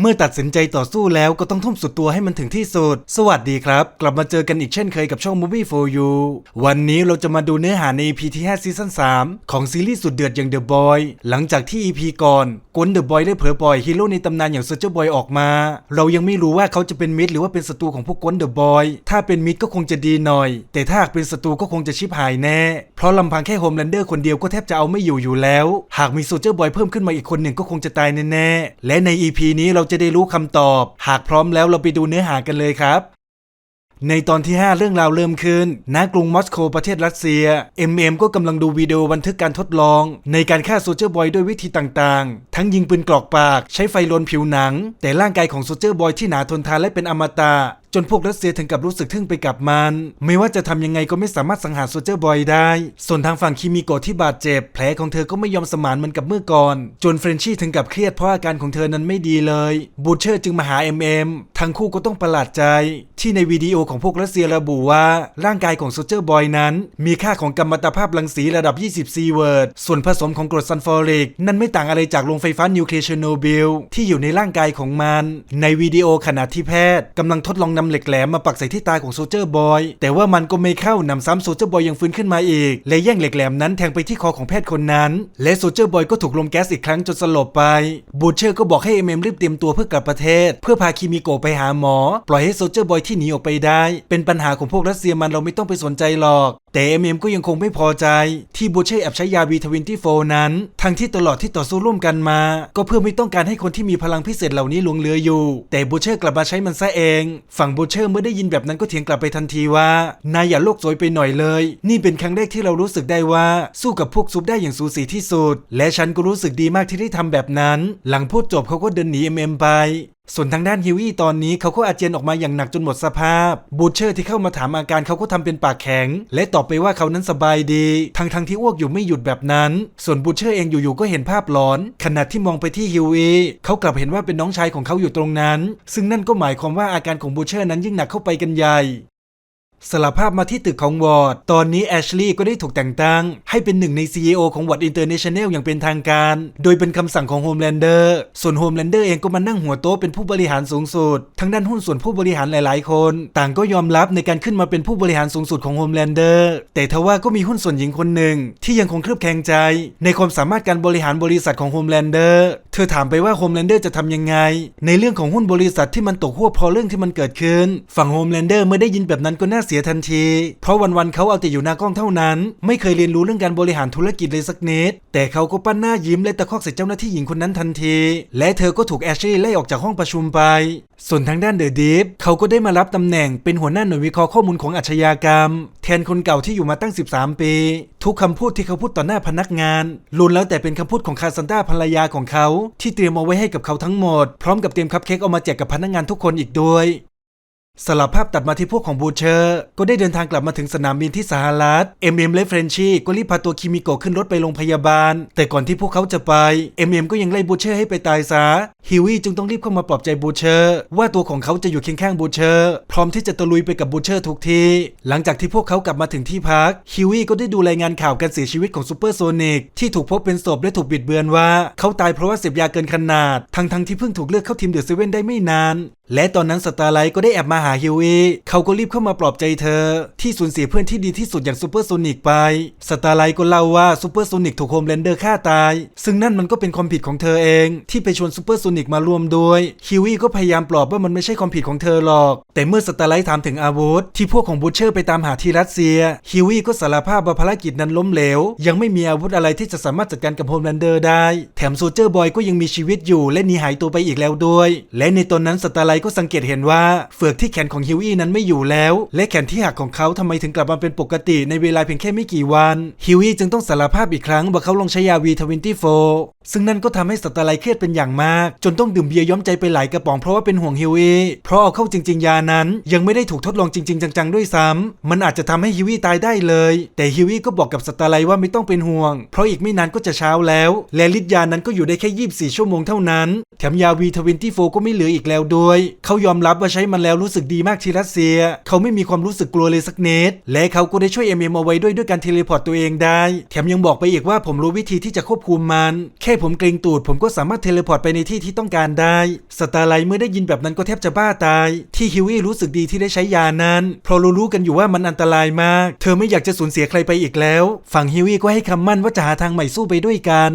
เมื่อตัดสินใจต่อสู้แล้วก็ต้องทุ่มสุดตัวให้มันถึงที่สุด สวัสดีครับ กลับมาเจอกันอีกเช่นเคยกับช่อง Movie for You วันนี้เราจะมาดูเนื้อหาใน EP ที่ 5 ซีซั่น 3 ของซีรีส์สุดเดือดอย่าง The Boy หลังจากที่ EP ก่อนกวน The Boy ได้เผยปล่อยฮีโร่ในตำนานอย่าง Soldier Boy ออกมา เรายังไม่รู้ว่าเขาจะเป็นมิตรหรือว่าเป็นศัตรูของพวกกวน The Boy ถ้าเป็นมิตรก็คงจะดีหน่อย แต่ถ้าหากเป็นศัตรูก็คงจะชิบหายแน่ เพราะลำพังแค่โฮมแลนเดอร์คนเดียวก็แทบจะเอาไม่อยู่อยู่แล้ว หากมีโซเจอร์บอยเพิ่มขึ้นมาอีกคนหนึ่งก็คงจะตายแน่ๆและใน EP นี้เราจะได้รู้คำตอบ หากพร้อมแล้วเราไปดูเนื้อหากันเลยครับ ในตอนที่ 5 เรื่องราวเริ่มขึ้น ณ กรุงมอสโกประเทศรัสเซีย MM ก็กำลังดูวิดีโอบันทึกการทดลอง ในการฆ่าโซเจอร์บอยด้วยวิธีต่างๆ ทั้งยิงปืนกรอกปาก ใช้ไฟลนผิวหนัง แต่ร่างกายของโซเจอร์บอยที่หนาทนทานและเป็นอมตะจนพวกรัสเซียถึงกับรู้สึกทึ่งไปกับมัน ไม่ว่าจะทำยังไงก็ไม่สามารถสังหารโซเจอร์บอยได้ ส่วนทางฝั่งคิมิโกะที่บาดเจ็บ แผลของเธอก็ไม่ยอมสมานเหมือนกับเมื่อก่อน จนเฟรนชี่ถึงกับเครียดเพราะอาการของเธอนั้นไม่ดีเลย บูเชอร์จึงมาหา MM ทั้งคู่ก็ต้องประหลาดใจ ที่ในวิดีโอของพวกรัสเซียระบุว่า ร่างกายของโซเจอร์บอยนั้น มีค่าของกัมมันตภาพรังสีระดับ 20 ซีเวิร์ด ส่วนผสมของกรดซัลฟอริก นั่นไม่ต่างอะไรจากโรงไฟฟ้านิวเคลียร์เชอร์โนบิลที่อยู่ในร่างกายของมัน ในวิดีโอขณะที่แพทย์กำลังทดลองนำเหล็กแหลมมาปักใส่ที่ตาของโซเจอร์บอย แต่ว่ามันก็ไม่เข้านำซ้ำโซเจอร์บอยยังฟื้นขึ้นมาอีก และแย่งเหล็กแหลมนั้นแทงไปที่คอของแพทย์คนนั้น และโซเจอร์บอยก็ถูกลมแก๊สอีกครั้งจนสลบไป บูเชอร์ก็บอกให้เอ็มเอ็มรีบเตรียมตัวเพื่อกลับประเทศ เพื่อพาคิมิโกะไปหาหมอ ปล่อยให้โซเจอร์บอยที่หนีออกไปได้ เป็นปัญหาของพวกรัสเซียมันเราไม่ต้องไปสนใจหรอกแต่เอ็มเอ็มก็ยังคงไม่พอใจ ที่บูเช่แอบใช้ยา B24 นั้น ทั้งที่ตลอดที่ต่อสู้ร่วมกันมา ก็เพื่อไม่ต้องการให้คนที่มีพลังพิเศษเหล่านี้หลงเหลืออยู่ แต่บูเช่กลับมาใช้มันซะเอง ฝังบูเชอร์เมื่อได้ยินแบบนั้นก็เถียงกลับไปทันทีว่านายอย่าโลกสวยไปหน่อยเลย นี่เป็นครั้งแรกที่เรารู้สึกได้ว่าสู้กับพวกซุปได้อย่างสูสีที่สุด และฉันก็รู้สึกดีมากที่ได้ทำแบบนั้น หลังพูดจบเขาก็เดินหนีเอ็มเอ็มไป ส่วนทางด้านฮิวี่ตอนนี้เขาก็อาเจียนออกมาอย่างหนักจนหมดสภาพ บูเชอร์ที่เข้ามาถามอาการเขาก็ทำเป็นปากแข็ง และตอบไปว่าเขานั้นสบายดีทั้งทั้งที่อ้วกอยู่ไม่หยุดแบบนั้น ส่วนบูเชอร์เองอยู่ๆก็เห็นภาพหลอน ขณะที่มองไปที่ฮิวี่เขากลับเห็นว่าเป็นน้องชายของเขาอยู่ตรงนั้น ซึ่งนั่นก็หมายความว่าอาการของบูเชอร์นั้นยิ่งหนักเข้าไปกันใหญ่ สลับภาพมาที่ตึกของวอร์ด ตอนนี้แอชลีย์ก็ได้ถูกแต่งตั้ง ให้เป็นหนึ่งใน CEO ของวอร์ดอินเตอร์เนชั่นแนลอย่างเป็นทางการ โดยเป็นคำสั่งของโฮมแลนเดอร์ ส่วนโฮมแลนเดอร์เองก็มานั่งหัวโต๊ะเป็นผู้บริหารสูงสุด ทั้งด้านหุ้นส่วนผู้บริหารหลายๆ คน ต่างก็ยอมรับในการขึ้นมาเป็นผู้บริหารสูงสุดของโฮมแลนเดอร์ แต่ทว่าก็มีหุ้นส่วนหญิงคนหนึ่ง ที่ยังคงเคลือบแคลงใจ ในความสามารถการบริหารบริษัทของโฮมแลนเดอร์ เธอถามไปว่าโฮมแลนเดอร์จะทำยังไง ในเรื่องของหุ้นบริษัทที่มันตกหัวพราะเรื่องที่มันเกิดขึ้น ฝั่งโฮมแลนเดอร์เมื่อได้ยินแบบนั้นก็น่าเสียทันที เพราะวันๆเขาเอาแต่อยู่หน้ากล้องเท่านั้น ไม่เคยเรียนรู้เรื่องการบริหารธุรกิจเลยสักนิด แต่เขาก็ปั้นหน้ายิ้มและตะคอกใส่เจ้าหน้าที่หญิงคนนั้นทันที และเธอก็ถูกแอชลีย์ไล่ออกจากห้องประชุมไป ส่วนทางด้านเดอะดีฟเขาก็ได้มารับตำแหน่งเป็นหัวหน้าหน่วยวิเคราะห์ข้อมูลของอาชญากรรม แทนคนเก่าที่อยู่มาตั้ง 13 ปี ทุกคำพูดที่เขาพูดต่อหน้าพนักงานล้วนแล้วแต่เป็นคำพูดของคาซันดาภรรยาของเขา ที่เตรียมเอาไว้ให้กับเขาทั้งหมด พร้อมกับเตรียมคัพเค้กเอามาแจกกับพนักงานทุกคนอีกด้วย สลับภาพตัดมาที่พวกของบูเชอร์ ก็ได้เดินทางกลับมาถึงสนามบินที่สหรัฐเอ็มเอ็มและเฟรนชี่ก็รีบพาตัวคิมิโกะขึ้นรถไปโรงพยาบาล แต่ก่อนที่พวกเขาจะไปเอ็มเอ็มก็ยังไล่บูเชอร์ให้ไปตายซะฮิวี่จึงต้องรีบเข้ามาปลอบใจบูเชอร์ว่าตัวของเขาจะอยู่เคียงข้างบูเชอร์พร้อมที่จะตะลุยไปกับบูเชอร์ทุกทีหลังจากที่พวกเขากลับมาถึงที่พักฮิวี่ก็ได้ดูรายงานข่าวการเสียชีวิตของซูเปอร์โซนิกที่ถูกพบเป็นศพและถูกบิดเบือนว่า เขาตายเพราะว่าเสพยาเกินขนาด ทั้งๆที่เพิ่งถูกเลือกเข้าทีมเดอะเซเว่นได้ไม่นาน และตอนนั้นสตาร์ไลท์ก็ได้แอบมาหาฮิวีเขาก็รีบเข้ามาปลอบใจเธอ ที่สูญเสียเพื่อนที่ดีที่สุดอย่างซูเปอร์โซนิกไป สตาร์ไลท์ก็เล่าว่าซูเปอร์โซนิกถูกโฮมแลนเดอร์ฆ่าตาย ซึ่งนั่นมันก็เป็นความผิดของเธอเอง ที่ไปชวนซูเปอร์โซนิกมารวมด้วยฮิวีก็พยายามปลอบว่ามันไม่ใช่ความผิดของเธอหรอก แต่เมื่อสตาร์ไลท์ถามถึงอาวุธ ที่พวกของบูเชอร์ไปตามหาที่รัสเซียฮิวีก็สารภาพว่าภารกิจนั้นล้มเหลว ยังไม่มีอาวุธอะไรที่จะสามารถจัดการกับโฮมแลนเดอร์ได้ แถมโซเจอร์บอยก็ยังมีชีวิตอยู่และหนีหายตัวไปอีกแล้วด้วย และในตอนนั้นสตาร์ไลท์ก็สังเกตเห็นว่าเฟือกที่นของฮิวี่นั้นไม่อยู่แล้ว และแขนที่หักของเขาทำไมถึงกลับมาเป็นปกติในเวลาเพียงแค่ไม่กี่วันฮิวี่จึงต้องสารภาพอีกครั้งว่าเขาลองใช้ยา V24 ซึ่งนั่นก็ทำให้สตาร์ไลเครียดเป็นอย่างมาก จนต้องดื่มเบียร์ย้อมใจไปหลายกระป๋องเพราะว่าเป็นห่วงฮิวี่เพราะเอาเข้าจริง ๆ ยานั้น ยังไม่ได้ถูกทดลองจริง ๆ จัง ๆ ด้วยซ้ำมันอาจจะทำให้ฮิวี่ตายได้เลย แต่ฮิวี่ก็บอกกับสตาร์ไลว่าไม่ต้องเป็นห่วง เพราะอีกไม่นานก็จะเช้าแล้ว และฤทธิ์ยานั้นก็อยู่ได้แค่ 24 ชั่วโมงเท่านั้น แถมยา V24 ก็ไม่เหลืออีกแล้วด้วย เขายอมรับว่าใช้มันแล้วรู้สึกดีมากที่รัสเซีย เขาไม่มีความรู้สึกกลัวเลยสักนิดและเขาก็ได้ช่วยเอ็มเอ็มเอาไว้ด้วยด้วยการเทเลพอร์ตตัวเองได้ แถมยังบอกไปอีกว่าผมรู้วิธีที่จะควบคุมมัน แค่ผมเกรงตูด ผมก็สามารถเทเลพอร์ตไปในที่ที่ต้องการได้สตาร์ไลท์เมื่อได้ยินแบบนั้นก็แทบจะบ้าตาย ที่ฮิวี่รู้สึกดีที่ได้ใช้ยานั้น เพราะรู้ๆกันอยู่ว่ามันอันตรายมาก เธอไม่อยากจะสูญเสียใครไปอีกแล้ว ฝั่งฮิวี่ก็ให้คำมั่นว่าจะหาทางใหม่สู้ไปด้วยกัน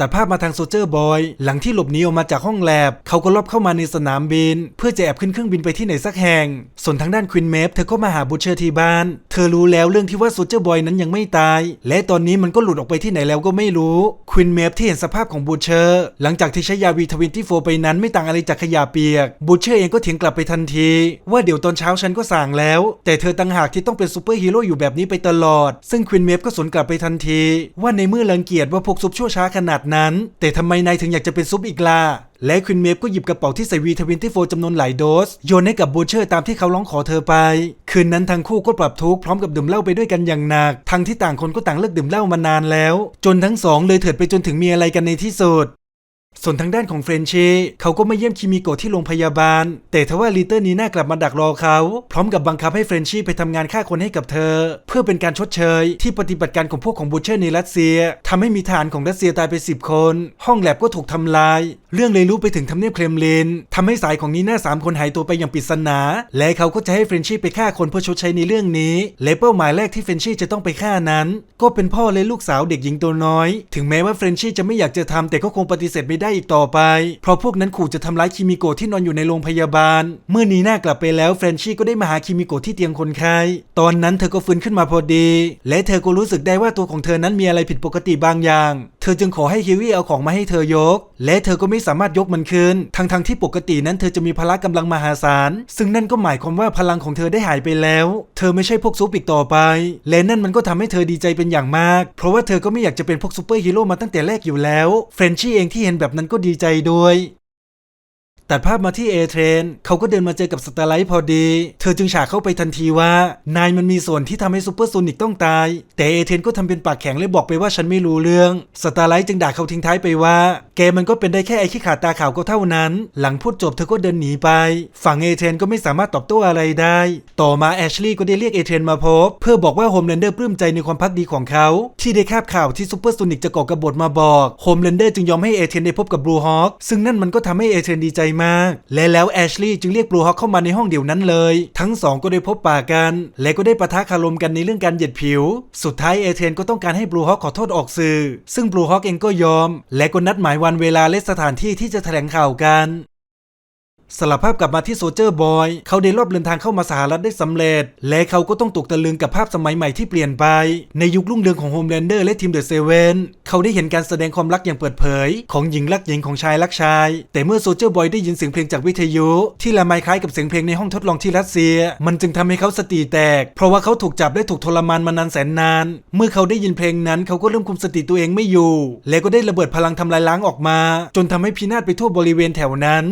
ตัดภาพมาทางโซเจอร์บอย หลังที่หลบหนีออกมาจากห้องแลบ เขาก็ลอบเข้ามาในสนามบิน เพื่อจะแอบขึ้นเครื่องบินไปที่ไหนสักแห่ง ส่วนทางด้านควินเมฟเธอก็มาหาบูเชอร์ที่บ้าน เธอรู้แล้วเรื่องที่ว่าโซเจอร์บอยนั้นยังไม่ตาย และตอนนี้มันก็หลุดออกไปที่ไหนแล้วก็ไม่รู้ ควินเมฟที่เห็นสภาพของบูเชอร์ หลังจากที่ใช้ยาวีทวินที่โฟไปนั้นไม่ต่างอะไรจากขยะเปียก บูเชอร์เองก็เถียงกลับไปทันที ว่าเดี๋ยวตอนเช้าฉันก็สั่งแล้ว แต่เธอต่างหากที่ต้องเป็นซูเปอร์ฮีโร่อยู่แบบนี้ไปตลอด ซึ่งควินเมฟก็สวนกลับไปทันที ว่าในเมื่อรังเกียจว่าพวกซุปชั่วช้าขนาดนั้น แต่ทำไมนายถึงอยากจะเป็นซุปอีกล่ะและควินเมฟก็หยิบกระเป๋าที่ใส่วีทวินที่โฟจำนวนหลายโดส โยนให้กับบูเชอร์ตามที่เขาร้องขอเธอไป คืนนั้นทั้งคู่ก็ปรับทุกข์พร้อมกับดื่มเหล้าไปด้วยกันอย่างหนัก ทั้งที่ต่างคนก็ต่างเลิกดื่มเหล้ามานานแล้ว จนทั้งสองเลยเถิดไปจนถึงมีอะไรกันในที่สุด ส่วนทางด้านของเฟรนชีเขาก็มาเยี่ยมคิมิโกะที่โรงพยาบาล แต่ทว่าลีเตอร์นีน่ากลับมาดักรอเขา พร้อมกับบังคับให้เฟรนชีไปทำงานฆ่าคนให้กับเธอ เพื่อเป็นการชดเชย ที่ปฏิบัติการของพวกของบูเชอร์ในรัสเซียทำให้มีทหารของรัสเซียตายไป 10 คน ห้องแลบก็ถูกทำลาย เรื่องเลยรู้ไปถึงทำเนียบเครมลินทำให้สายของนีน่าสามคนหายตัวไปอย่างปริศนา และเขาก็จะให้เฟรนชีไปฆ่าคนเพื่อชดใช้ในเรื่องนี้ และเป้าหมายแรกที่เฟรนชีจะต้องไปฆ่านั้น ก็เป็นพ่อและลูกสาวเด็กหญิงตัวน้อย ถึงแม้ว่าเฟรนชีจะไม่อยากจะทำแต่ก็คงปฏิเสธไม่ได้ได้อีกต่อไป เพราะพวกนั้นขู่จะทำร้ายคิมิโกะที่นอนอยู่ในโรงพยาบาล เมื่อนีน่ากลับไปแล้วเฟรนชี่ก็ได้มาหาคิมิโกะที่เตียงคนไข้ตอนนั้นเธอก็ฟื้นขึ้นมาพอดี และเธอก็รู้สึกได้ว่าตัวของเธอนั้นมีอะไรผิดปกติบางอย่าง เธอจึงขอให้ฮิวี่เอาของมาให้เธอยก และเธอก็ไม่สามารถยกมันขึ้นทั้งๆทที่ปกตินั้นเธอจะมีพละกำลังมหาศาล ซึ่งนั่นก็หมายความว่าพลังของเธอได้หายไปแล้ว เธอไม่ใช่พวกซุปอีกต่อไป และนั่นมันก็ทำให้เธอดีใจเป็นอย่างมาก เพราะว่าเธอก็ไม่อยากจะเป็นพวกซูเปอร์ฮีโร่มาตั้งแต่แรกอยู่แล้วเฟรนชี่เองที่เห็นแบบนั้นก็ดีใจด้วย ตัดภาพมาที่เอเทรนเขาก็เดินมาเจอกับสตาร์ไลท์พอดี เธอจึงฉากเข้าไปทันทีว่า นายมันมีส่วนที่ทำให้ซูเปอร์โซนิกต้องตาย แต่เอเทรนก็ทำเป็นปากแข็งและบอกไปว่าฉันไม่รู้เรื่อง สตาร์ไลท์จึงด่าเขาทิ้งท้ายไปว่า แกมันก็เป็นได้แค่ไอ้ขี้ขาดตาขาวก็เท่านั้น หลังพูดจบเธอก็เดินหนีไป ฝั่งเอเทรนก็ไม่สามารถตอบโต้อะไรได้ ต่อมาแอชลีย์ก็ได้เรียกเอเทรนมาพบ เพื่อบอกว่าโฮมแลนเดอร์ปลื้มใจในความพักดีของเขา ที่ได้คาบข่าวที่ซูเปอร์โซนิกจะก่อกบฏมาบอกโฮมแลนเดอร์จึงยอมให้เอเทรนได้พบกับบลูฮอคซึ่งนั่นมันก็ทำให้เอเทรนดีใจมาก และแล้วแอชลีย์จึงเรียกบลูฮอคเข้ามาในห้องเดียวนั้นเลย ทั้งสองก็ได้พบปากัน และก็ได้ปะทะคารมกันในเรื่องการเหยียดผิว สุดท้ายเอเทนก็ต้องการให้บลูฮอคขอโทษออกสื่อ ซึ่งบลูฮอคเองก็ยอม และก็นัดหมายวันเวลาและสถานที่ที่จะแถลงข่าวกัน สลับภาพกลับมาที่โซเจอร์บอย เขาได้รอบเดินทางเข้ามาสหรัฐได้สำเร็จ และเขาก็ต้องตกตะลึงกับภาพสมัยใหม่ที่เปลี่ยนไป ในยุครุ่งเรืองของโฮมแลนเดอร์และทีมเดอะเซเว่นเขาได้เห็นการแสดงความรักอย่างเปิดเผย ของหญิงรักหญิงของชายรักชาย แต่เมื่อโซเจอร์บอยได้ยินเสียงเพลงจากวิทยุ ที่ละไมคล้ายกับเสียงเพลงในห้องทดลองที่รัสเซีย มันจึงทำให้เขาสติแตก เพราะว่าเขาถูกจับและถูกทรมานมานานแสนนาน เมื่อเขาได้ยินเพลงนั้นเขาก็เริ่มคุมสติตัวเองไม่อยู่ และก็ได้ระเบิดพลังทำลายล้างออกมา จนทำให้พินาศไปทั่วบริเวณแถวนั้น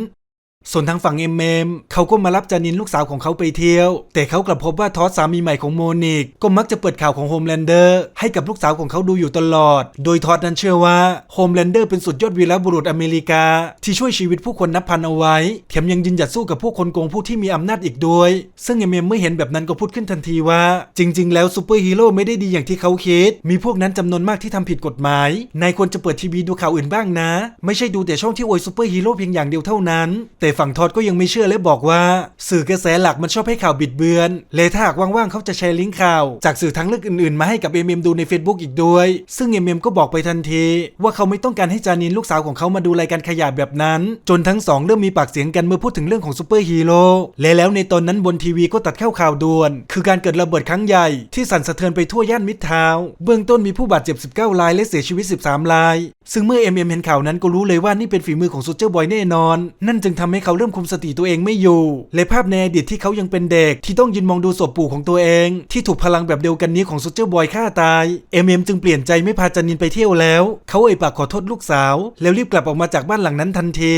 ส่วนทางฝั่งเอ็มเอมเขาก็มารับจานินลูกสาวของเขาไปเที่ยว แต่เขากลับพบว่าทอสสามีใหม่ของโมนิก ก็มักจะเปิดข่าวของโฮมแลนเดอร์ให้กับลูกสาวของเขาดูอยู่ตลอด โดยทอสนั้นเชื่อว่าโฮมแลนเดอร์เป็นสุดยอดวีรบุรุษอเมริกา ที่ช่วยชีวิตผู้คนนับพันเอาไว้ แถมยังยืนหยัดสู้กับพวกคนโกงผู้ที่มีอำนาจอีกด้วย ซึ่งเอ็มเอมเมื่อเห็นแบบนั้นก็พูดขึ้นทันทีว่า จริง ๆ แล้วซูเปอร์ฮีโร่ไม่ได้ดีอย่างที่เขาคิด มีพวกนั้นจำนวนมากที่ทำผิดกฎหมายนายควรจะเปิดทีวีดูข่าวอื่นบ้างนะ ไม่ใช่ดูแต่ช่องที่อวยซูเปอร์ฮีโร่เพียงอย่างเดียวเท่านั้นแต่ฝั่งทอดก็ยังไม่เชื่อและบอกว่า สื่อกระแสหลักมันชอบให้ข่าวบิดเบือนเลยถ้าหากว่างๆเขาจะแชร์ลิงก์ข่าว จากสื่อทางเลือกอื่นๆ มาให้กับเอ็มเอ็มดูใน Facebook อีกด้วย ซึ่งเอ็มเอ็มก็บอกไปทันที ว่าเขาไม่ต้องการให้จานินลูกสาวของเขามาดูรายการขยะแบบนั้น จนทั้งสองเริ่มมีปากเสียงกันเมื่อพูดถึงเรื่องของซูเปอร์ฮีโร่และแล้วในตอนนั้นบนทีวีก็ตัดเข้าข่าวด่วน คือการเกิดระเบิดครั้งใหญ่ที่สั่นสะเทือนไปทั่วย่านมิดทาวเบื้องต้นมีผู้บาดเจ็บ 19 รายและเสียชีวิต 13 ราย ซึ่งเมื่อเอ็มเอ็มเห็นข่าวนั้นก็รู้เลยว่านี่เป็นฝีมือของซูเจอร์บอยแน่นอน นั่นจึงทำให้เขาเริ่มคุมสติตัวเองไม่อยู่และภาพในอดีตที่เขายังเป็นเด็ก ที่ต้องยืนมองดูศพปู่ของตัวเอง ที่ถูกพลังแบบเดียวกันนี้ของซูเจอร์บอยฆ่าตายเอ็มเอ็มจึงเปลี่ยนใจไม่พาจันนินไปเที่ยวแล้ว เขาเอ่ยปากขอโทษลูกสาว แล้วรีบกลับออกมาจากบ้านหลังนั้นทันที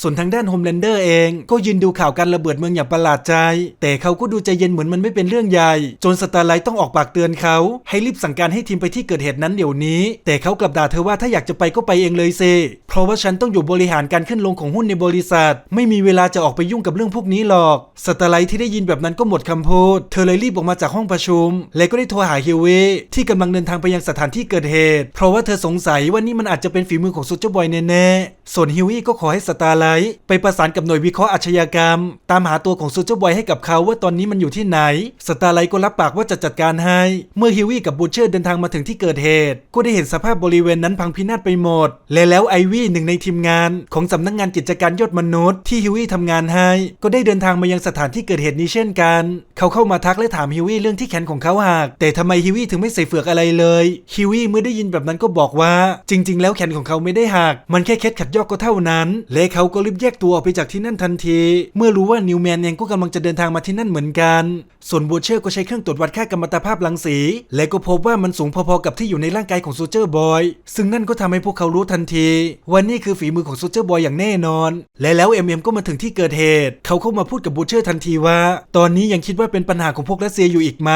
ส่วนทางด้านโฮมแลนเดอร์เองก็ยืนดูข่าวการระเบิดเมืองอย่างประหลาดใจ แต่เขาก็ดูใจเย็นเหมือนมันไม่เป็นเรื่องใหญ่ จนสตาร์ไลท์ต้องออกปากเตือนเขา ให้รีบสั่งการให้ทีมไปที่เกิดเหตุนั้นเดี๋ยวนี้ แต่เขากลับด่าเธอว่าถ้าอยากจะไปก็ไปเองเลยเซ เพราะว่าฉันต้องอยู่บริหารการขึ้นลงของหุ้นในบริษัท ไม่มีเวลาจะออกไปยุ่งกับเรื่องพวกนี้หรอกสตาร์ไลท์ที่ได้ยินแบบนั้นก็หมดคำพูด เธอเลยรีบออกมาจากห้องประชุม และก็ได้โทรหาฮิวเวที่กำลังเดินทางไปยังสถานที่เกิดเหตุ เพราะว่าเธอสงสัยว่านี่มันอาจจะเป็นฝีมือของซูเจอร์บอยแน่ๆส่วนฮิววี่ก็ขอให้สตาร์ไลท์ไปประสานกับหน่วยวิเคราะห์อาชญากรรม ตามหาตัวของซูเจอร์บอยให้กับเขาว่าตอนนี้มันอยู่ที่ไหน สตาร์ไลท์ก็รับปากว่าจะจัดการให้ เมื่อฮิววี่กับบูเชอร์เดินทางมาถึงที่เกิดเหตุ ก็ได้เห็นสภาพบริเวณนั้นพังพินาศไปหมด และแล้วไอวี่หนึ่งในทีมงาน ของสำนักงานกิจการยอดมนุษย์ที่ฮิววี่ทำงานให้ ก็ได้เดินทางมายังสถานที่เกิดเหตุนี้เช่นกัน เขาเข้ามาทักและถามฮิววี่เรื่องที่แขนของเขาหักแต่ทำไมฮิววี่ถึงไม่ใส่เฟือกอะไรเลยฮิววี่เมื่อได้ยินแบบนั้นก็บอกว่า จริง ๆ แล้วแขนของเขาไม่ได้หัก มันแค่เคล็ดขัดยอกก็เท่านั้นและเขาก็รีบแยกตัวออกไปจากที่นั่นทันที เมื่อรู้ว่านิวแมนเองก็กำลังจะเดินทางมาที่นั่นเหมือนกัน ส่วนบูเชอร์ก็ใช้เครื่องตรวจวัดค่ากัมมันตภาพรังสี และก็พบว่ามันสูงพอๆกับที่อยู่ในร่างกายของโซเจอร์บอย ซึ่งนั่นก็ทำให้พวกเขารู้ทันที ว่านี่คือฝีมือของโซเจอร์บอยอย่างแน่นอน และแล้วเอ็มเอ็มก็มาถึงที่เกิดเหตุ เขาเข้ามาพูดกับบูเชอร์ทันทีว่า ตอนนี้ยังคิดว่าเป็นปัญหาของพวกรัสเซียอยู่อีกไหม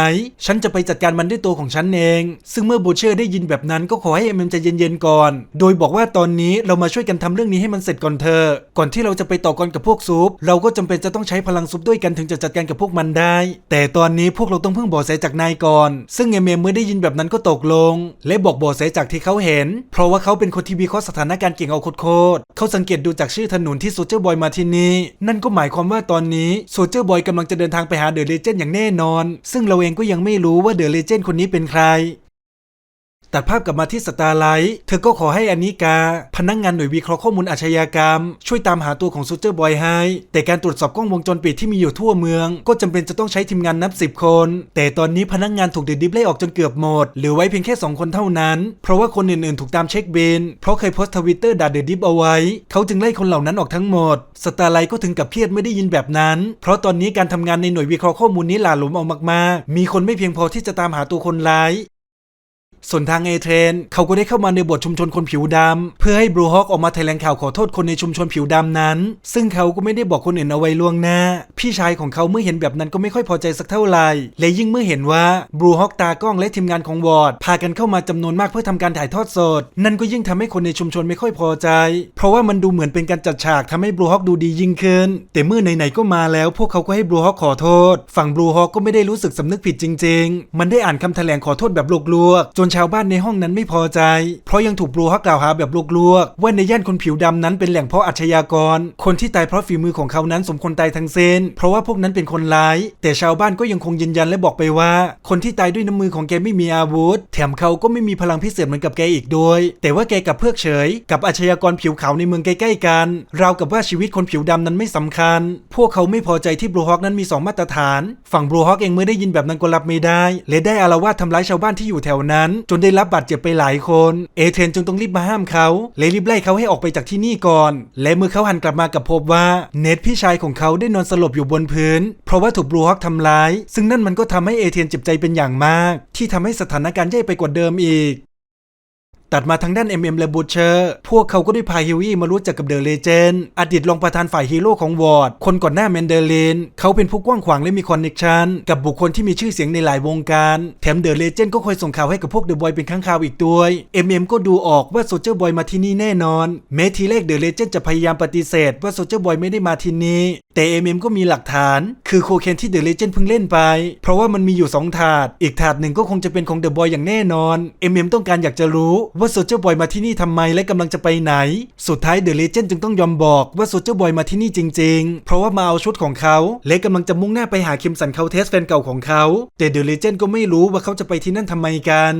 ฉันจะไปจัดการมันด้วยตัวของฉันเอง ซึ่งเมื่อบูเชอร์ได้ยินแบบนั้นก็ขอให้เอ็มเอ็มใจเย็นๆก่อน โดยบอกว่าตอนนี้เรามาช่วยกันทำเรื่องนี้ให้มันเสร็จก่อนเถอก่อนที่เราจะไปต่อกรกับพวกซุปเราก็จำเป็นจะต้องใช้พลังซุปด้วยกันถึงจะจัดการกับพวกมันได้ แต่ตอนนี้พวกเราต้องพึ่งบาะแสจากนายก่อน ซึ่งเอมเมเมื่อได้ยินแบบนั้นก็ตกลง และบอกบาะแสจากที่เขาเห็น เพราะว่าเขาเป็นคนที่วิเคราะห์สถานการณ์เก่งเอาโคตรเขาสังเกตดูจากชื่อถนนที่โซเจอร์บอยมาที่นี่นั่นก็หมายความว่าตอนนี้โซเจอร์บอยกำลังจะเดินทางไปหาเดอะเลเจนด์อย่างแน่นอน ซึ่งเราเองก็ยังไม่รู้ว่าเดอะเลเจนด์คนนี้เป็นใคร ตัดภาพกลับมาที่สตาร์ไลท์เธอก็ขอให้อานิกา พนักงงานหน่วยวิเคราะห์ข้อมูลอาชญากรรม ช่วยตามหาตัวของซูเจอร์บอยให้แต่การตรวจสอบกล้องวงจรปิดที่มีอยู่ทั่วเมือง ก็จำเป็นจะต้องใช้ทีมงานนับสิบคน แต่ตอนนี้พนักงงานถูกเดดดิฟไล่ออกจนเกือบหมดเหลือไว้เพียงแค่ 2 คนเท่านั้น เพราะว่าคนอื่นๆ ถูกตามเช็คบินเพราะเคยโพสต์ทวิตเตอร์ด่าเดดดิฟเอาไว้ เขาจึงไล่คนเหล่านั้นออกทั้งหมดสตาร์ไลท์ก็ถึงกับเครียดไม่ได้ยินแบบนั้น เพราะตอนนี้การทำงานในหน่วยวิเคราะห์ข้อมูลนี้หลาหลวมเอามากๆ มีคนไม่เพียงพอที่จะตามหาตัวคนร้าย ส่วนทางเอเทรนเขาก็ได้เข้ามาในบทชุมชนคนผิวดำเพื่อให้บรูฮอกออกมาแถลงข่าวขอโทษคนในชุมชนผิวดำนั้น ซึ่งเขาก็ไม่ได้บอกคนอื่นเอาไว้ล่วงหน้า พี่ชายของเขาเมื่อเห็นแบบนั้นก็ไม่ค่อยพอใจสักเท่าไหร่ และยิ่งเมื่อเห็นว่าบรูฮอกตากล้องและทีมงานของวอร์ดพากันเข้ามาจำนวนมากเพื่อทำการถ่ายทอดสด นั่นก็ยิ่งทำให้คนในชุมชนไม่ค่อยพอใจ เพราะว่ามันดูเหมือนเป็นการจัดฉากทำให้บรูฮอกดูดียิ่งขึ้น แต่เมื่อไหนๆก็มาแล้วพวกเขาก็ให้บรูฮอกขอโทษ ฝั่งบรูฮอกก็ไม่ได้รู้สึกสำนึกผิดจริง ๆ มันได้อ่านคำแถลงขอโทษแบบลวกๆจนชาวบ้านในห้องนั้นไม่พอใจ เพราะยังถูกบรูฮอกกล่าวหาแบบลวกๆว่าในย่านคนผิวดำนั้นเป็นแหล่งเพาะอาชญากร คนที่ตายเพราะฝีมือของเขานั้นสมควรตายทั้งสิ้นเพราะว่าพวกนั้นเป็นคนร้าย แต่ชาวบ้านก็ยังคงยืนยันและบอกไปว่า คนที่ตายด้วยน้ำมือของแกไม่มีอาวุธ แถมเขาก็ไม่มีพลังพิเศษเหมือนกับแกอีกด้วย แต่ว่าแกกับเพิกเฉย กับอาชญากรผิวขาวในเมืองใกล้ๆกัน ราวกับว่าชีวิตคนผิวดำนั้นไม่สำคัญ พวกเขาไม่พอใจที่บรูฮอกนั้นมีสองมาตรฐาน ฝั่งบรูฮอกเองเมื่อได้ยินแบบนั้นก็รับไม่ได้ และได้อารวาสทำร้ายชาวบ้านที่อยู่แถวนั้นจนได้รับบาดเจ็บไปหลายคน เอเธนจึงต้องรีบมาห้ามเขาและรีบไล่เขาให้ออกไปจากที่นี่ก่อน และเมื่อเขาหันกลับมากับพบว่าเนทพี่ชายของเขาได้นอนสลบอยู่บนพื้น เพราะว่าถูกบลูฮอกทำร้าย ซึ่งนั่นมันก็ทำให้เอเธนเจ็บใจเป็นอย่างมาก ที่ทำให้สถานการณ์แย่ไปกว่าเดิมอีก ตัดมาทางด้าน MM และบูเชอร์พวกเขาก็ได้พาฮิวี่มารู้จักกับเดอะเลเจนด์อดีตรองประธานฝ่ายฮีโร่ของวอร์ด คนก่อนหน้าแมนเดลินเขาเป็นผู้กว้างขวางและมีคอนเนคชันกับบุคคลที่มีชื่อเสียงในหลายวงการ แถมเดอะเลเจนด์ก็คอยส่งข่าวให้กับพวกเดอะบอยเป็นครั้งคราวอีกด้วย MM ก็ดูออกว่าโซเจอร์บอยมาที่นี่แน่นอน แม้ทีแรกเดอะเลเจนด์จะพยายามปฏิเสธว่าโซเจอร์บอยไม่ได้มาที่นี่ แต่ MM ก็มีหลักฐาน คือโคเคนที่เดอะเลเจนด์เพิ่งเล่นไป เพราะว่ามันมีอยู่สองถาด อีกถาดหนึ่งก็คงจะเป็นของเดอะบอยอย่างแน่นอน MM ต้องการอยากจะรู้ว่าโซเจอร์บอยมาที่นี่ทำไมและกำลังจะไปไหน สุดท้ายเดอะเลเจนด์จึงต้องยอมบอกว่าโซเจอร์บอยมาที่นี่จริง ๆ เพราะว่ามาเอาชุดของเขาและกำลังจะมุ่งหน้าไปหาคิมสันเคาเทสแฟนเก่าของเขา แต่เดอะเลเจนด์ก็ไม่รู้ว่าเขาจะไปที่นั่นทำไมกัน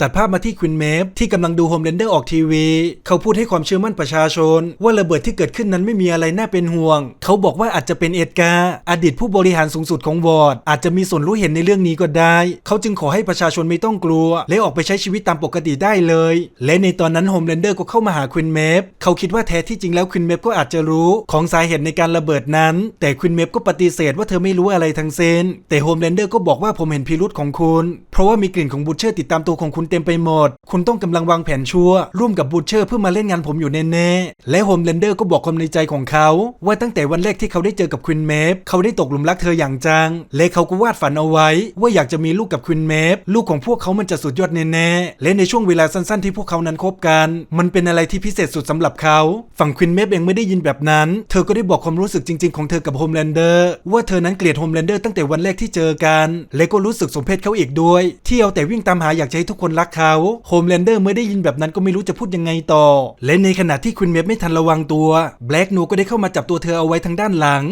ตัดภาพมาที่ควินเมฟที่กำลังดูโฮมเรนเดอร์ออกทีวี เขาพูดให้ความเชื่อมั่นประชาชน ว่าระเบิดที่เกิดขึ้นนั้นไม่มีอะไรน่าเป็นห่วง เขาบอกว่าอาจจะเป็นเอ็ดการอดีตผู้บริหารสูงสุดของวอร์ดอาจจะมีส่วนรู้เห็นในเรื่องนี้ก็ได้ เขาจึงขอให้ประชาชนไม่ต้องกลัว และออกไปใช้ชีวิตตามปกติได้เลย และในตอนนั้นโฮมเรนเดอร์ก็เข้ามาหาควินเมฟเขาคิดว่าแท้ที่จริงแล้วควินเมฟก็อาจจะรู้ของสาเหตุในการระเบิดนั้น แต่ควินเมฟก็ปฏิเสธว่าเธอไม่รู้อะไรทั้งสิ้นแต่โฮมเรนเดอร์ก็บอกว่าผมเห็นพิรุษของคุณ เพราะว่ามีกลิ่นของบูเชอร์ติดตามตัวของคุณเต็มไปหมด คุณต้องกำลังวางแผนชั่วร่วมกับบูชเชอร์เพื่อมาเล่นงานผมอยู่แน่ๆ และโฮมแลนเดอร์ก็บอกความในใจของเขา ว่าตั้งแต่วันแรกที่เขาได้เจอกับควินเมฟเขาได้ตกหลุมรักเธออย่างจัง และเขาก็วาดฝันเอาไว้ ว่าอยากจะมีลูกกับควินเมฟลูกของพวกเขามันจะสุดยอดแน่ๆ และในช่วงเวลาสั้นๆที่พวกเขานั้นคบกัน มันเป็นอะไรที่พิเศษสุดสำหรับเขา ฝั่งควินเมฟเองไม่ได้ยินแบบนั้น เธอก็ได้บอกความรู้สึกจริง ๆของเธอกับโฮมแลนเดอร์ว่าเธอนั้นเกลียดโฮมแลนเดอร์ตั้งแต่วันแรกที่เจอกัน และก็รู้สึกสมเพชเขาอีกด้วย ที่เอาแต่วิ่งตามหาอยากจะให้ทุกคนรักเขาโฮมแลนเดอร์เมื่อได้ยินแบบนั้นก็ไม่รู้จะพูดยังไงต่อ และในขณะที่ควินเมฟไม่ทันระวังตัวแบล็กนูก็ได้เข้ามาจับตัวเธอเอาไว้ทางด้านหลัง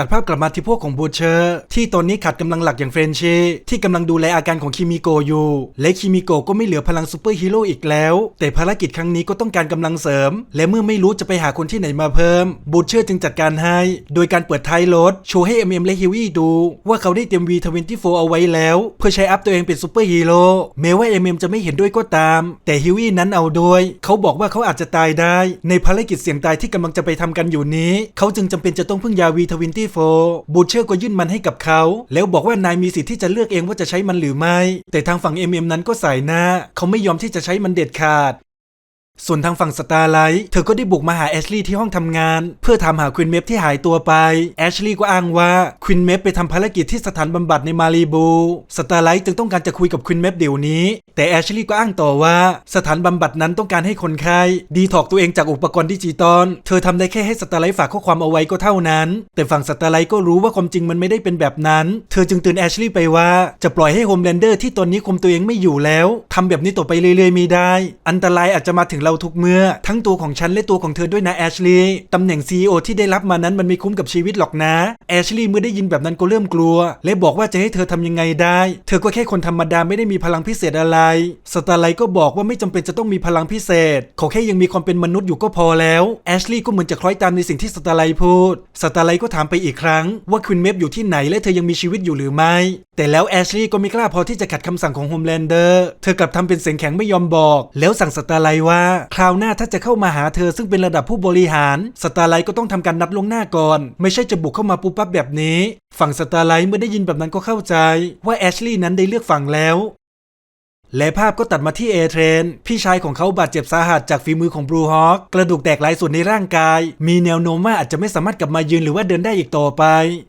ตัดภาพกลับมาที่พวกของบูเชอร์ที่ตอนนี้ขาดกำลังหลักอย่างเฟรนชีที่กำลังดูแลอาการของคิมิโกอยู่ และคิมิโกก็ไม่เหลือพลังซูเปอร์ฮีโร่อีกแล้ว แต่ภารกิจครั้งนี้ก็ต้องการกำลังเสริม และเมื่อไม่รู้จะไปหาคนที่ไหนมาเพิ่มบูเชอร์จึงจัดการให้ โดยการเปิดท้ายรถโชว์ให้ MM และฮิวี่ดู ว่าเขาได้เตรียม V24 เอาไว้แล้ว เพื่อใช้อัพตัวเองเป็นซูเปอร์ฮีโร่แม้ว่า MM จะไม่เห็นด้วยก็ตาม แต่ฮิวี่นั้นเอาด้วย เขาบอกว่าเขาอาจจะตายได้ ในภารกิจเสี่ยงตายที่กำลังจะไปทำกันอยู่นี้ เขาจึงจำเป็นจะต้องพึ่งยาี่โฟบูเชอร์ก็ยื่นมันให้กับเขา แล้วบอกว่านายมีสิทธิ์ที่จะเลือกเองว่าจะใช้มันหรือไม่ แต่ทางฝั่ง MM นั้นก็ใส่หน้า เขาไม่ยอมที่จะใช้มันเด็ดขาด ส่วนทางฝั่งสตาร์ไลท์เธอก็ได้บุกมาหาแอชลีย์ที่ห้องทำงาน เพื่อถามหาควินเมฟที่หายตัวไป แอชลีย์ก็อ้างว่าควินเมฟไปทำภารกิจที่สถานบำบัดในมารีบูสตาร์ไลท์จึงต้องการจะคุยกับควินเมฟเดี๋ยวนี้ แต่แอชลีย์ก็อ้างต่อว่า สถานบำบัดนั้นต้องการให้คนไข้ดีถอกตัวเองจากอุปกรณ์ดิจิตอลเธอทำได้แค่ให้สตาร์ไลท์ฝากข้อความเอาไว้ก็เท่านั้น แต่ฝั่งสตาร์ไลท์ก็รู้ว่าความจริงมันไม่ได้เป็นแบบนั้น เธอจึงเตือนแอชลีย์ไปว่าจะปล่อยให้โฮมแลนเดอร์ที่ตอนนี้คุมตัวเองไม่อยู่แล้วทำแบบนี้ต่อไปเรื่อยๆไม่ได้ อันตรายอาจจะมาถึงเราทุกเมื่อ ทั้งตัวของฉันและตัวของเธอด้วยนะแอชลีย์ตำแหน่ง CEO ที่ได้รับมานั้นมันไม่คุ้มกับชีวิตหรอกนะแอชลีย์เมื่อได้ยินแบบนั้นก็เริ่มกลัว และบอกว่าจะให้เธอทำยังไงได้ เธอก็แค่คนธรรมดาไม่ได้มีพลังพิเศษอะไรสตาร์ไลท์ก็บอกว่าไม่จำเป็นจะต้องมีพลังพิเศษเขาแค่ยังมีความเป็นมนุษย์อยู่ก็พอแล้วแอชลีย์ก็เหมือนจะคล้อยตามในสิ่งที่สตาร์ไลท์พูดสตาร์ไลท์ก็ถามไปอีกครั้ง ว่าควินเมฟอยู่ที่ไหนและเธอยังมีชีวิตอยู่หรือไม่ แต่แล้วแอชลีย์ก็ไม่กล้าพอที่จะขัดคำสั่งของโฮมแลนเดอร์เธอกลับทำเป็นเสียงแข็งไม่ยอมบอก แล้วสั่งสตาร์ไลท์ว่าคราวหน้าถ้าจะเข้ามาหาเธอซึ่งเป็นระดับผู้บริหารสตาร์ไลท์ก็ต้องทำการนัดล่วงหน้าก่อน ไม่ใช่จะบุกเข้ามาปุ๊บปั๊บแบบนี้ ฝั่งสตาร์ไลท์เมื่อได้ยินแบบนั้นก็เข้าใจ ว่าแอชลีย์นั้นได้เลือกฝั่งแล้วและภาพก็ตัดมาที่เอเทรนพี่ชายของเขาบาดเจ็บสาหัสจากฝีมือของบรูฮอคกระดูกแตกหลายส่วนในร่างกาย มีแนวโน้มว่าอาจจะไม่สามารถกลับมายืนหรือว่าเดินได้อีกต่อไป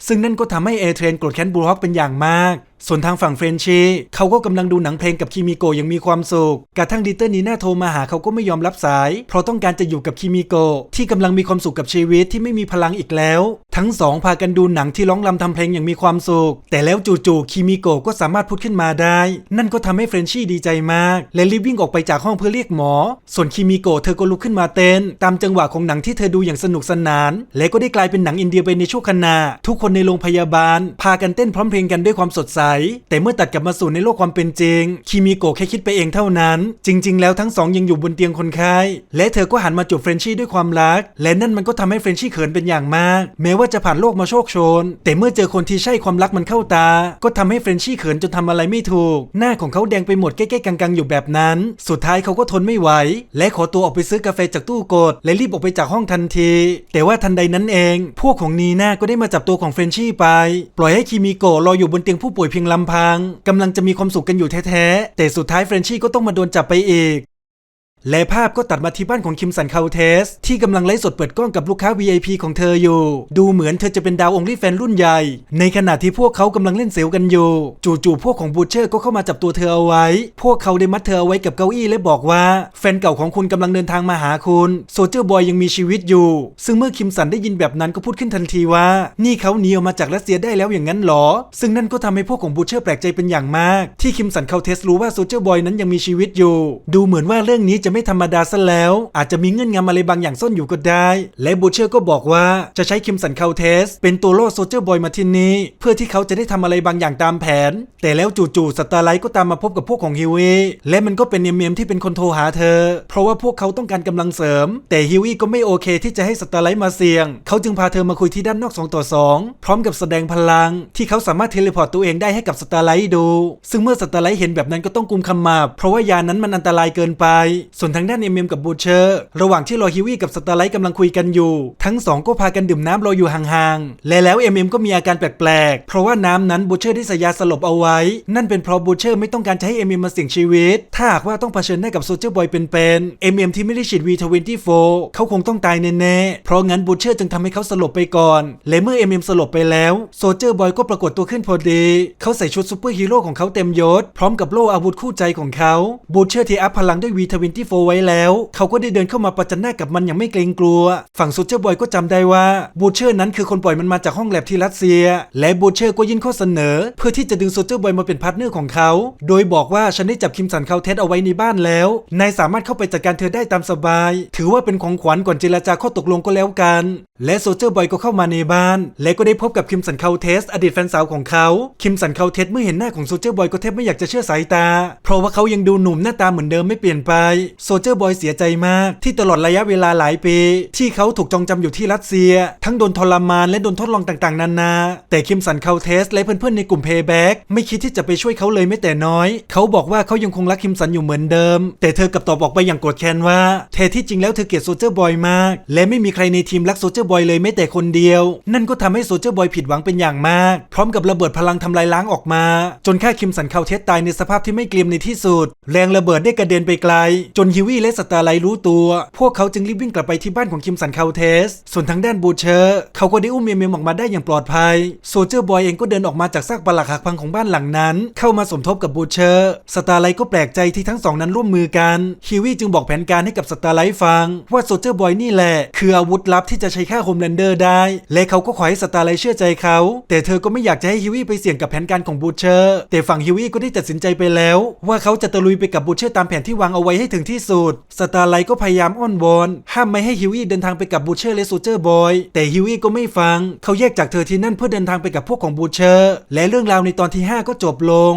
ซึ่งนั่นก็ทำให้เอเทรนโกรธแค้นบรูฮอคเป็นอย่างมาก ส่วนทางฝั่งเฟรนชีเขาก็กำลังดูหนังเพลงกับคิมิโกะอย่างมีความสุขกระทั่งดิเตอร์นีน่าโทรมาหาเขาก็ไม่ยอมรับสาย เพราะต้องการจะอยู่กับคิมิโกะที่กำลังมีความสุขกับชีวิตที่ไม่มีพลังอีกแล้ว ทั้งสองพากันดูหนังที่ร้องรำทำเพลงอย่างมีความสุข แต่แล้วจู่ๆคิมิโกะก็สามารถพูดขึ้นมาได้ นั่นก็ทำให้เฟรนชี่ดีใจมาก และรีบวิ่งออกไปจากห้องเพื่อเรียกหมอ ส่วนคิมิโกะเธอก็ลุกขึ้นมาเต้น ตามจังหวะของหนังที่เธอดูอย่างสนุกสนาน และก็ได้กลายเป็นหนังอินเดียไปในช่วขณะทุกคนในโรงพยาบาล พากันเต้นพร้อมเพลงกันด้วยความสดใสแต่เมื่อตัดกลับมาสู่ในโลกความเป็นจริง คิมิโกะแค่คิดไปเองเท่านั้น จริง ๆ แล้วทั้งสองยังอยู่บนเตียงคนไข้ และเธอก็หันมาจูบเฟรนชี่ด้วยความรัก และนั่นมันก็ทำให้เฟรนชี่เขินเป็นอย่างมาก แม้ว่าจะผ่านโลกมาโชคโชน แต่เมื่อเจอคนที่ใช่ความรักมันเข้าตา ก็ทำให้เฟรนชี่เขินจนทำอะไรไม่ถูก หน้าของเขาแดงไปหมดแก้ๆกังๆอยู่แบบนั้น สุดท้ายเขาก็ทนไม่ไหว และขอตัวออกไปซื้อกาแฟจากตู้กด และรีบออกไปจากห้องทันที แต่ว่าทันใดนั้นเอง พวกของนีน่าก็ได้มาจับตัวของเฟรนชี่ไป ปล่อยให้คิมิโกะรออยู่บนเตียงผู้ป่วยเพียงลำพังกำลังจะมีความสุขกันอยู่แท้ๆแต่สุดท้ายเฟรนชี่ก็ต้องมาโดนจับไปอีก และภาพก็ตัดมาที่บ้านของคิมสันคาวเทส ที่กำลังไลฟ์สดเปิดกล้องกับลูกค้า VIP ของเธออยู่ ดูเหมือนเธอจะเป็นดาวองลี่แฟนรุ่นใหญ่ ในขณะที่พวกเขากำลังเล่นเซลกันอยู่ จู่ๆพวกของบูเชอร์ก็เข้ามาจับตัวเธอเอาไว้ พวกเขาได้มัดเธอเอาไว้กับเก้าอี้และบอกว่า แฟนเก่าของคุณกำลังเดินทางมาหาคุณโซเจอร์บอยยังมีชีวิตอยู่ ซึ่งเมื่อคิมสันได้ยินแบบนั้นก็พูดขึ้นทันทีว่า นี่เขาหนีออกมาจากรัสเซียได้แล้วอย่างนั้นหรอ ซึ่งนั่นก็ทำให้พวกของบูเชอร์แปลกใจเป็นอย่างมาก ที่คิมสันคาวเทสรู้ว่าโซเจอร์บอยนั้นยังมีชีวิตอยู่ ดูเหมือนว่าเรื่องนี้จะไม่ธรรมดาซะแล้ว อาจจะมีเงื่อนงำอะไรบางอย่างซ่อนอยู่ก็ได้ และบูเชอร์ก็บอกว่าจะใช้คิมสันคาเทส เป็นตัวล่อโซเจอร์บอยมาที่นี่เพื่อที่เขาจะได้ทำอะไรบางอย่างตามแผน แต่แล้วจู่ๆสตาร์ไลท์ก็ตามมาพบกับพวกของฮิวอีและมันก็เป็นเนียมที่เป็นคนโทรหาเธอ เพราะว่าพวกเขาต้องการกำลังเสริม แต่ฮิวอีก็ไม่โอเคที่จะให้สตาร์ไลท์มาเสี่ยง เขาจึงพาเธอมาคุยที่ด้านนอก2ต่อ2 พร้อมกับแสดงพลัง ที่เขาสามารถเทเลพอร์ตตัวเองได้ให้กับสตาร์ไลท์ดู ซึ่งเมื่อสตาร์ไลท์เห็นแบบนั้นก็ต้องกุมขมับเพราะว่ายานั้นมันอันตรายเกินไปส่วนทางด้านเอ็มเอ็มกับบูเชอร์ระหว่างที่รอฮิวี่กับสตาร์ไลท์กำลังคุยกันอยู่ ทั้งสองก็พากันดื่มน้ำรออยู่ห่างๆ และแล้วเอ็มเอ็มก็มีอาการแปลกๆ เพราะว่าน้ำนั้นบูเชอร์ได้ใส่ยาสลบเอาไว้ นั่นเป็นเพราะบูเชอร์ไม่ต้องการจะให้เอ็มเอ็มมาเสี่ยงชีวิต ถ้าหากว่าต้องเผชิญหน้ากับโซเจอร์บอยเป็นๆเอ็มเอ็มที่ไม่ได้ฉีด V24 เขาคงต้องตายแน่ๆ เพราะงั้นบูเชอร์จึงทำให้เขาสลบไปก่อน และเมื่อเอ็มเอ็มสลบไปแล้วโซเจอร์บอยก็ปรากฏตัวขึ้นพอดี เขาใส่ชุดซูเปอร์ฮีโร่ของเขาเต็มยศพร้อมกับโล่อาวุธคู่ใจของเขาบูเชอร์ที่อัพพลังด้วย V24 ไว้แล้ว เขาก็ได้เดินเข้ามาประจันหน้ากับมันอย่างไม่เกรงกลัว ฝั่งโซเจอร์บอยก็จำได้ว่าบูเชอร์นั้นคือคนปล่อยมันมาจากห้องแลบที่รัสเซีย และบูเชอร์ก็ยื่นข้อเสนอ เพื่อที่จะดึงโซเจอร์บอยมาเป็นพาร์ทเนอร์ของเขา โดยบอกว่าฉันได้จับคิมสันเขาเทสเอาไว้ในบ้านแล้ว นายสามารถเข้าไปจัดการเธอได้ตามสบาย ถือว่าเป็นของขวัญก่อนเจรจาข้อตกลงก็แล้วกัน และโซเจอร์บอยก็เข้ามาในบ้าน และก็ได้พบกับคิมสันเขาเทส อดีตแฟนสาวของเขา คิมสันเขาเทสเมื่อเห็นหน้าของโซเจอร์บอยก็แทบไม่อยากจะเชื่อสายตา เพราะว่าเขายังดูหนุ่มหน้าตาเหมือนเดิมไม่เปลี่ยนไปโซเจอร์บอยเสียใจมาก ที่ตลอดระยะเวลาหลายปี ที่เขาถูกจองจำอยู่ที่รัสเซีย ทั้งโดนทรมานและโดนทดลองต่างๆ นานา แต่คิมสันเขาเทสและเพื่อนๆในกลุ่มเพย์แบ็กไม่คิดที่จะไปช่วยเขาเลยแม้แต่น้อย เขาบอกว่าเขายังคงรักคิมสันอยู่เหมือนเดิม แต่เธอกลับตอบออกไปอย่างโกรธแค้นว่าแท้ที่จริงแล้วเธอเกลียดโซเจอร์บอยมาก และไม่มีใครในทีมรักโซเจอร์บอยเลยแม้แต่คนเดียว นั่นก็ทำให้โซเจอร์บอยผิดหวังเป็นอย่างมาก พร้อมกับระเบิดพลังทำลายล้างออกมา จนฆ่าคิมสันเขาเทสตายในสภาพที่ไม่เกรียมในที่สุด แรงระเบิดได้กระเด็นไปไกล จนฮิวี่และสตาร์ไลท์รู้ตัว พวกเขาจึงรีบวิ่งกลับไปที่บ้านของคิมสันเขาเทส ส่วนทางด้านบูเชอร์เขาก็ได้อุ้มเมมเมมออกมาได้อย่างปลอดภัย โซเจอร์บอยเองก็เดินออกมาจากซากปลักหักพังของบ้านหลังนั้น เข้ามาสมทบกับบูเชอร์ สตาร์ไลท์ก็แปลกใจที่ทั้งสองนั้นร่วมมือกันฮิวี่จึงบอกแผนการให้กับสตาร์ไลท์ฟัง ว่าโซเจอร์บอยนี่แหละ คืออาวุธลับที่จะใช้ฆ่าโฮมแลนเดอร์ได้ และเขาก็ขอให้สตาร์ไลท์เชื่อใจเขา แต่เธอก็ไม่อยากจะให้ฮิวี่ไปเสี่ยงกับแผนการของบูเชอร์ แต่ฝั่งฮิวี่ก็ได้ตัดสินใจไปแล้ว ว่าเขาจะตะลุยไปกับบูเชอร์ตามแผนที่วางเอาไว้ให้ถึงที่สุด สตาร์ไลท์ก็พยายามอ้อนวอน ห้ามไม่ให้ฮิวี่เดินทางไปกับบูเชอร์และโซเจอร์บอย แต่ฮิวี่ก็ไม่ฟัง เขาแยกจากเธอที่นั่นเพื่อเดินทางไปกับพวกของบูเชอร์ และเรื่องราวในตอนที่ 5 ก็จบลง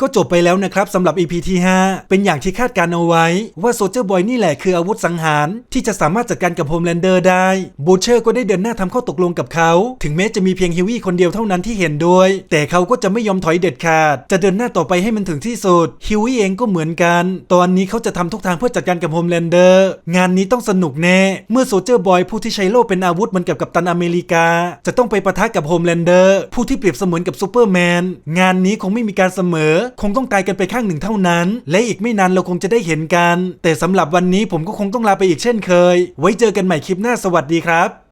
ก็จบไปแล้วนะครับสำหรับ EP ที่ 5 เป็นอย่างที่คาดการเอาไว้ ว่าโซเจอร์บอยนี่แหละคืออาวุธสังหาร ที่จะสามารถจัดการกับโฮมแลนเดอร์ได้บูเชอร์ก็ได้เดินหน้าทำข้อตกลงกับเขา ถึงแม้จะมีเพียงฮิวี่คนเดียวเท่านั้นที่เห็นด้วย แต่เขาก็จะไม่ยอมถอยเด็ดขาด จะเดินหน้าต่อไปให้มันถึงที่สุดฮิวี่เองก็เหมือนกัน ตอนนี้เขาจะทำทุกทางเพื่อจัดการกับโฮมแลนเดอร์งานนี้ต้องสนุกแน่ เมื่อโซเจอร์บอยผู้ที่ใช้โล่เป็นอาวุธเหมือนกับกัปตันอเมริกา จะต้องไปปะทะกับโฮมแลนเดอร์ผู้ที่เปรียบเสมือนกับซูเปอร์แมนงานนี้คงไม่มีการเสมอคงต้องตายกันไปข้างหนึ่งเท่านั้น และอีกไม่นานเราคงจะได้เห็นกัน แต่สำหรับวันนี้ผมก็คงต้องลาไปอีกเช่นเคย ไว้เจอกันใหม่คลิปหน้าสวัสดีครับ